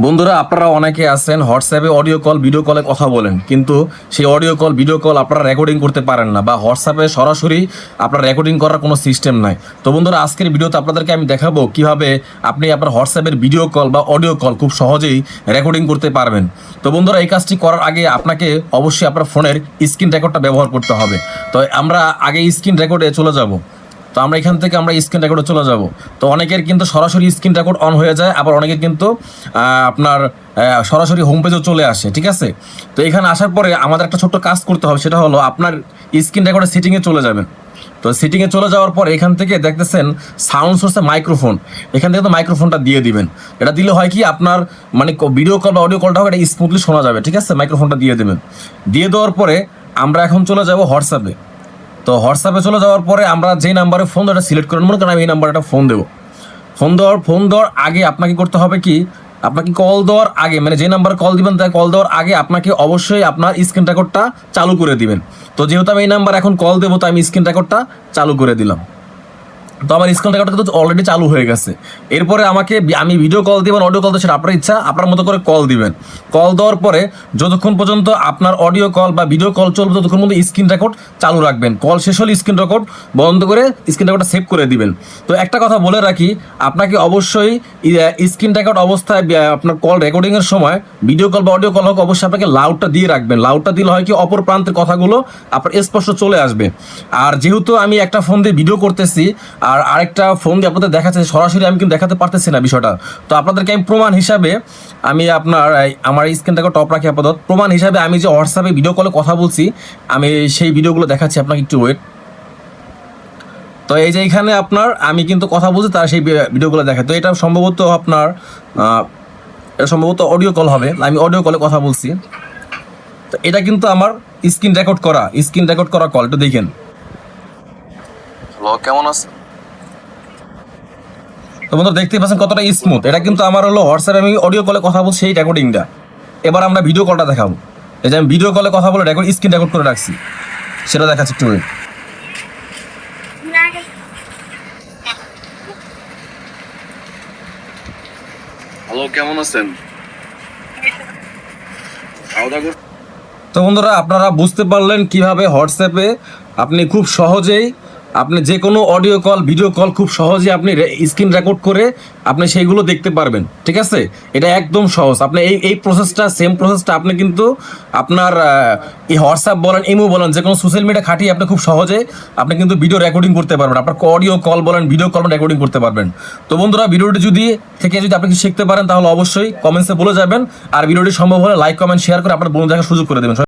বন্ধুরা, আপনারা অনেকে আছেন, হোয়াটসঅ্যাপে অডিও কল ভিডিও কলে কথা বলেন, কিন্তু সেই অডিও কল ভিডিও কল আপনারা রেকর্ডিং করতে পারেন না বা হোয়াটসঅ্যাপে সরাসরি আপনার রেকর্ডিং করার কোনো সিস্টেম নাই। তো বন্ধুরা, আজকের ভিডিওতে আপনাদেরকে আমি দেখাবো কীভাবে আপনি আপনার হোয়াটসঅ্যাপের ভিডিও কল বা অডিও কল খুব সহজেই রেকর্ডিং করতে পারবেন। তো বন্ধুরা, এই কাজটি করার আগে আপনাকে অবশ্যই আপনার ফোনের স্ক্রিন রেকর্ডটা ব্যবহার করতে হবে। তো আমরা আগে স্ক্রিন রেকর্ডে চলে যাব। তো আমরা এখান থেকে আমরা স্ক্রিন রেকর্ডে চলে যাব। তো অনেকের কিন্তু সরাসরি স্ক্রিন রেকর্ড অন হয়ে যায়, আবার অনেকের কিন্তু আপনার সরাসরি হোম পেজও চলে আসে, ঠিক আছে? তো এখানে আসার পরে আমাদের একটা ছোট্ট কাজ করতে হবে, সেটা হলো আপনার স্ক্রিন রেকর্ডের সেটিংয়ে চলে যাবেন। তো সিটিংয়ে চলে যাওয়ার পর এখান থেকে দেখতেছেন সাউন্ড সোর্সে মাইক্রোফোন এখান থেকে তো মাইক্রোফোনটা দিয়ে দিবেন। এটা দিলে হয় কি, আপনার মানে ভিডিও কল বা অডিও কলটা হোক, এটা স্মুথলি শোনা যাবে, ঠিক আছে? মাইক্রোফোনটা দিয়ে দেবেন। দিয়ে দেওয়ার পরে আমরা এখন চলে যাব হোয়াটসঅ্যাপে তো হোয়াটসঅ্যাপে চলে যাওয়ার পরে আমরা যে নাম্বারে ফোন দেওয়াটা সিলেক্ট করেন, মনে করেন আমি এই নাম্বারে একটা ফোন দেবো। ফোন দেওয়ার ফোন দেওয়ার আগে আপনাকে করতে হবে কি? আপনাকে কল দেওয়ার আগে মানে যে নাম্বার কল দিবেন তাই কল দেওয়ার আগে আপনাকে অবশ্যই আপনার স্ক্রিন রেকর্ডটা চালু করে দিবেন। তো যেহেতু আমি এই নাম্বার এখন কল দেবো, তো আমি স্ক্রিন রেকর্ডটা চালু করে দিলাম। তো আমার স্ক্রিন রেকর্ডটা কিন্তু অলরেডি চালু হয়ে গেছে। এরপরে আমাকে আমি ভিডিও কল দিবেন অডিও কল তো সেটা আপনার ইচ্ছা, আপনার মতো করে কল দিবেন। কল দেওয়ার পরে যতক্ষণ পর্যন্ত আপনার অডিও কল বা ভিডিও কল চলবে, ততক্ষণ পর্যন্ত স্ক্রিন রেকর্ড চালু রাখবেন। কল শেষ হলে স্ক্রিন রেকর্ড বন্ধ করে স্ক্রিন রেকর্ডটা সেভ করে দিবেন। তো একটা কথা বলে রাখি, আপনাকে অবশ্যই স্ক্রিন রেকর্ড অবস্থায় আপনার কল রেকর্ডিংয়ের সময় ভিডিও কল বা অডিও কল হোক, অবশ্যই আপনাকে লাউডটা দিয়ে রাখবেন। লাউডটা দিলে হয় কি, অপর প্রান্তের কথাগুলো আপনার স্পষ্ট চলে আসবে। আর যেহেতু আমি একটা ফোন দিয়ে ভিডিও করতেছি আর আরেকটা ফোন দিয়ে আপনাদের দেখাচ্ছে সরাসরি আমি কিন্তু দেখাতে পারতেছি না বিষয়টা। তো আপনাদেরকে আমি প্রমাণ হিসাবে আমি আপনার আমার স্ক্রিনটাকে টপ রাখি আপাতত। প্রমাণ হিসাবে আমি যে হোয়াটসঅ্যাপে ভিডিও কলে কথা বলছি, আমি সেই ভিডিওগুলো দেখাচ্ছি আপনাকে একটু ওয়েট তো এই যে এখানে আপনার আমি কিন্তু কথা বলছি, তার সেই ভিডিওগুলো দেখে তো এটা সম্ভবত আপনার এটা সম্ভবত অডিও কল হবে। আমি অডিও কলে কথা বলছি। তো এটা কিন্তু আমার স্ক্রিন রেকর্ড করা স্ক্রিন রেকর্ড করা কল একটু দেখেন। কেমন আছেন? তো বন্ধুরা দেখতেই পাচ্ছেন কতটা স্মুথ এটা কিন্তু আমার হলো হোয়াটসঅ্যাপে আমি অডিও কলে কথা বলছি সেই রেকর্ডিংটা এবার আমরা ভিডিও কলটা দেখাবো। এই যে আমি ভিডিও কলে কথা বলে রেকর্ড স্ক্রিন রেকর্ড করে রাখছি। সেটা দেখাচ্ছি একটু। হ্যালো কেমন আছেন? তো বন্ধুরা আপনারা বুঝতে পারলেন কীভাবে হোয়াটসঅ্যাপে আপনি খুব সহজেই আপনি যে কোনো অডিও কল ভিডিও কল খুব সহজেই আপনি স্ক্রিন রেকর্ড করে আপনি সেইগুলো দেখতে পারবেন, ঠিক আছে? এটা একদম সহজ। আপনি এই এই প্রসেসটা সেম প্রসেসটা আপনি কিন্তু আপনার এই হোয়াটসঅ্যাপ বলেন ইমো বলেন, যে কোনো সোশ্যাল মিডিয়া খাটিয়ে আপনি খুব সহজে আপনি কিন্তু ভিডিও রেকর্ডিং করতে পারবেন। আপনার অডিও কল বলেন ভিডিও কল রেকর্ডিং করতে পারবেন। তো বন্ধুরা, ভিডিওটি যদি থেকে যদি আপনি কিছু শিখতে পারেন, তাহলে অবশ্যই কমেন্টসে বলে যাবেন। আর ভিডিওটি সম্ভব হলে লাইক কমেন্ট শেয়ার করে আপনার বন্ধু দেখার সুযোগ করে দেবেন।